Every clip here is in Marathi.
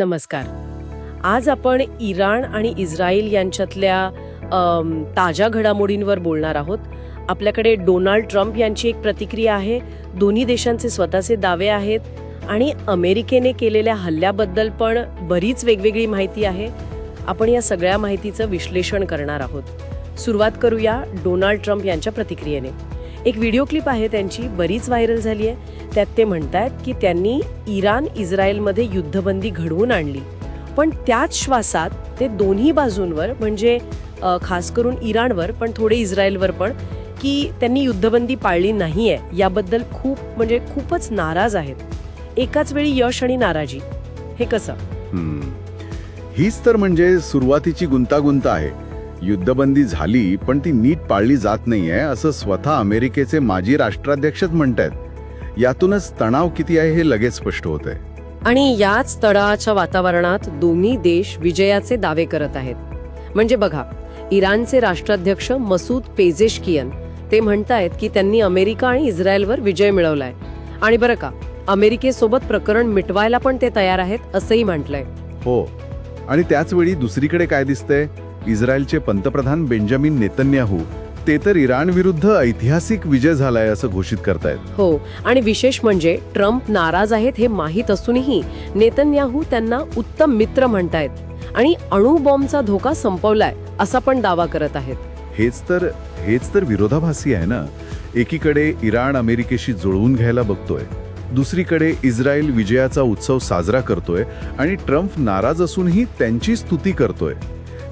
नमस्कार. आज आपण इराण आणि इस्रायल यांच्यातल्या ताज्या घडामोडींवर बोलणार आहोत. आपल्याकडे डोनाल्ड ट्रम्प यांची एक प्रतिक्रिया आहे. दोन्ही देशांचे स्वतःचे दावे आहेत आणि अमेरिकेने केलेल्या हल्ल्याबद्दल पण बरीच वेगवेगळी माहिती आहे. आपण या सगळ्या माहितीचं विश्लेषण करणार आहोत. सुरुवात करूया डोनाल्ड ट्रम्प यांच्या प्रतिक्रियेने. एक व्हिडिओ क्लिप आहे त्यांची बरीच व्हायरल झाली आहे. त्यात ते म्हणतायत की त्यांनी इराण इस्रायलमध्ये युद्धबंदी घडवून आणली. पण त्याच श्वासात ते दोन्ही बाजूंवर म्हणजे खास करून इराणवर पण थोडे इस्रायलवर पण की त्यांनी युद्धबंदी पाळली नाही आहे याबद्दल खूप म्हणजे खूपच नाराज आहेत. एकाच वेळी यश आणि नाराजी. हे कसं? हीच तर म्हणजे सुरुवातीची गुंतागुंत आहे. युद्धबंदी झाली पण ती नीट पाळली जात नाहीये असं स्वतः अमेरिकेचे माजी राष्ट्राध्यक्षच म्हणतायत. यातूनच तणाव किती आहे हे लगेच स्पष्ट होतंय. आणि याच तळाच्या वातावरणात दोन्ही देश विजयाचे दावे करत आहेत. म्हणजे बघा इराणचे राष्ट्राध्यक्ष मसूद पेझेशकियन ते म्हणतायत की त्यांनी अमेरिका आणि इस्रायलवर विजय मिळवलाय. आणि बरं का अमेरिकेसोबत प्रकरण मिटवायला पण ते तयार आहेत असंही म्हटलंय. हो. आणि त्याच वेळी दुसरीकडे काय दिसतंय? इस्रायलचे पंतप्रधान बेंजामिन नेतन्याहू ते तर इराण विरुद्ध ऐतिहासिक विजय झालाय असं घोषित करतायत. हो आणि विशेष म्हणजे ट्रम्प नाराज आहेत हे माहीत असूनही नेतन्याहू त्यांना उत्तम मित्र म्हणतायत आणि अणुबॉम्बचा धोका संपवलाय असा पण दावा करत आहेत. हेच तर हेच तर विरोधाभासी आहे ना? एकीकडे इराण अमेरिकेशी जुळवून घ्यायला बघतोय दुसरीकडे इस्रायल विजयाचा उत्सव साजरा करतोय आणि ट्रम्प नाराज असूनही त्यांची स्तुती करतोय.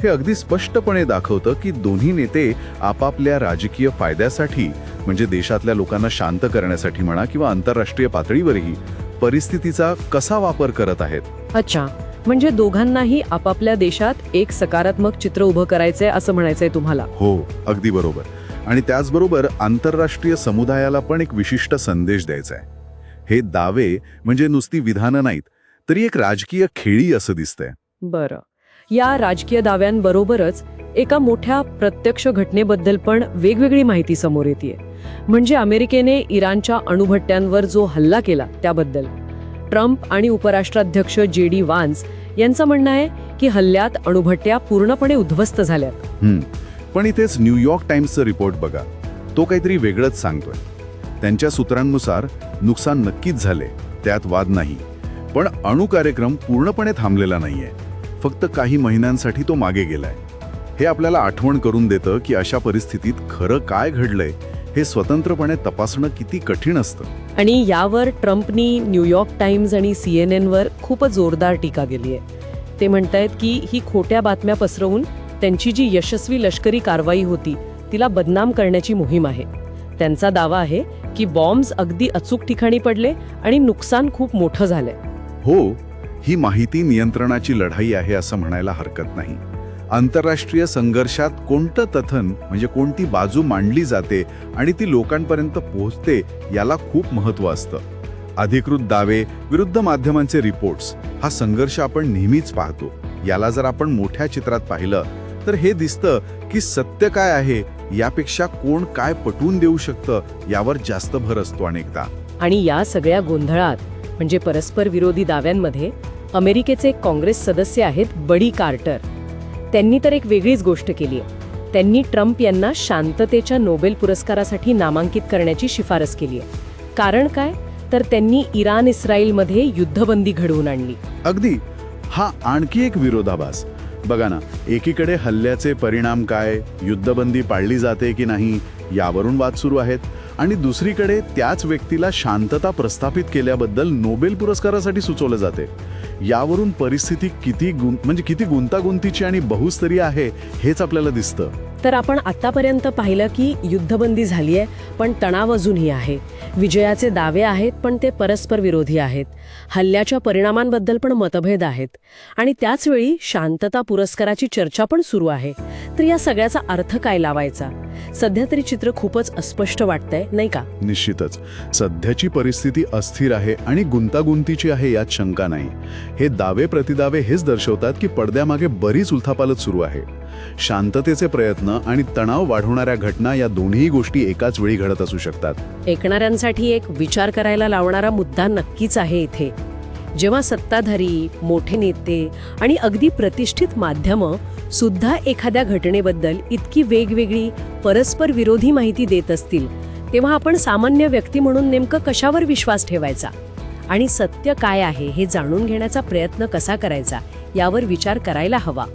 हे अगदी स्पष्टपणे दाखवतं की दोन्ही नेते आपापल्या राजकीय फायद्यासाठी म्हणजे देशातल्या लोकांना शांत करण्यासाठी म्हणा किंवा आंतरराष्ट्रीय पातळीवरही परिस्थितीचा कसा वापर करत आहेत. अच्छा. म्हणजे दोघांनाही आपापल्या देशात एक सकारात्मक चित्र उभं करायचंय असं म्हणायचंय तुम्हाला? हो अगदी बरोबर. आणि त्याचबरोबर आंतरराष्ट्रीय समुदायाला पण एक विशिष्ट संदेश द्यायचा आहे हे दावे म्हणजे नुसती विधानं नाहीत तरी एक राजकीय खेळी असं दिसतंय. बरं. या राजकीय दाव्यांबरोबरच एका मोठ्या प्रत्यक्ष घटनेबद्दल पण वेगवेगळी माहिती समोर येते म्हणजे अमेरिकेने इराणच्या अणुभट्ट्यांवर जो हल्ला केला त्याबद्दल. ट्रम्प आणि उपराष्ट्राध्यक्ष जे डी वान्स यांचं म्हणणं आहे की हल्ल्यात अणुभट्ट्या पूर्णपणे उद्ध्वस्त झाल्यात. पण इथेच न्यूयॉर्क टाइम्सचा रिपोर्ट बघा. तो काहीतरी वेगळंच सांगतोय. त्यांच्या सूत्रांनुसार नुकसान नक्कीच झाले त्यात वाद नाही. पण अणु कार्यक्रम पूर्णपणे थांबलेला नाहीये. फक्त काही महिन्यांसाठी तो मागे गेलाय. हे आपल्याला आठवण करून देतं की अशा परिस्थितीत खरं काय घडलंय हे स्वतंत्रपणे तपासणं किती कठीण असतं. आणि यावर ट्रम्पनी न्यूयॉर्क टाइम्स आणि सी एन एनवर खूपच जोरदार टीका केली आहे. ते म्हणतायत की ही खोट्या बातम्या पसरवून त्यांची जी यशस्वी लष्करी कारवाई होती तिला बदनाम करण्याची मोहीम आहे. त्यांचा दावा आहे की बॉम्ब्स अगदी अचूक ठिकाणी पडले आणि नुकसान खूप मोठं झालंय. हो ही माहिती नियंत्रणाची लढाई आहे असं म्हणायला हरकत नाही. आंतरराष्ट्रीय संघर्षात कोणतं तथन म्हणजे कोणती बाजू मांडली जाते आणि ती लोकांपर्यंत पोहोचते याला खूप महत्त्व असतं. अधिकृत दावे विरुद्ध माध्यमांचे रिपोर्ट्स हा संघर्ष आपण नेहमीच पाहतो. याला जर आपण मोठ्या चित्रात पाहिलं तर हे दिसतं की सत्य काय आहे यापेक्षा कोण काय पटवून देऊ शकतं यावर जास्त भर असतो अनेकदा. आणि या सगळ्या गोंधळात म्हणजे परस्पर विरोधी दाव्यांमध्ये अमेरिकेचे एक काँग्रेस सदस्य आहेत बडी कार्टर. त्यांनी तर एक वेगळीच गोष्ट केली आहे. त्यांनी ट्रम्प यांना शांततेच्या नोबेल पुरस्कारासाठी नामांकित करण्याची शिफारस केली आहे. कारण काय? तर त्यांनी इराण इस्रायलमध्ये युद्धबंदी घडवून आणली. अगदी. हा आणखी एक विरोधाभास. बघा ना एकीकडे हल्ल्याचे परिणाम काय युद्धबंदी पाळली जाते की नाही यावरून वाद सुरू आहेत. आणि दुसरीकडे त्याच व्यक्तीला शांतता प्रस्थापित केल्याबद्दल नोबेल पुरस्कारासाठी सुचवलं जाते. यावरून परिस्थिती किती गुं म्हणजे किती गुंतागुंतीची आणि बहुस्तरीय आहे हेच आपल्याला दिसतं. तर आपण आतापर्यंत पाहिलं की युद्धबंदी झाली आहे पण तणाव अजूनही आहे. विजयाचे दावे आहेत पण ते परस्पर विरोधी आहेत. हल्ल्याच्या परिणामांबद्दल पण मतभेद आहेत. आणि त्याचवेळी शांतता पुरस्काराची चर्चा पण सुरू आहे. तर या सगळ्याचा अर्थ काय लावायचा? सध्या तरी चित्र खूपच अस्पष्ट वाटतंय नाही का? निश्चितच. सध्याची परिस्थिती अस्थिर आहे आणि गुंतागुंतीची आहे यात शंका नाही. हे दावे प्रतिदावे हेच दर्शवतात की पडद्यामागे बरीच उलथापालत सुरू आहे. शांततेचे प्रयत्न आणि तणाव वाढवणाऱ्या घटना या दोन्ही गोष्टी एकाच वेळी घडत असू शकतात. ऐकणाऱ्यांसाठी एक विचार करायला लावणारा मुद्दा नक्कीच आहे इथे. जेव्हा सत्ताधारी मोठे नेते आणि अगदी प्रतिष्ठित माध्यमं सुद्धा एखाद्या घटनेबद्दल इतकी वेगवेगळी परस्पर विरोधी माहिती देत असतील तेव्हा आपण सामान्य व्यक्ती म्हणून नेमकं कशावर विश्वास ठेवायचा? आणि सत्य काय आहे हे जाणून घेण्याचा प्रयत्न कसा करायचा? यावर विचार करायला हवा.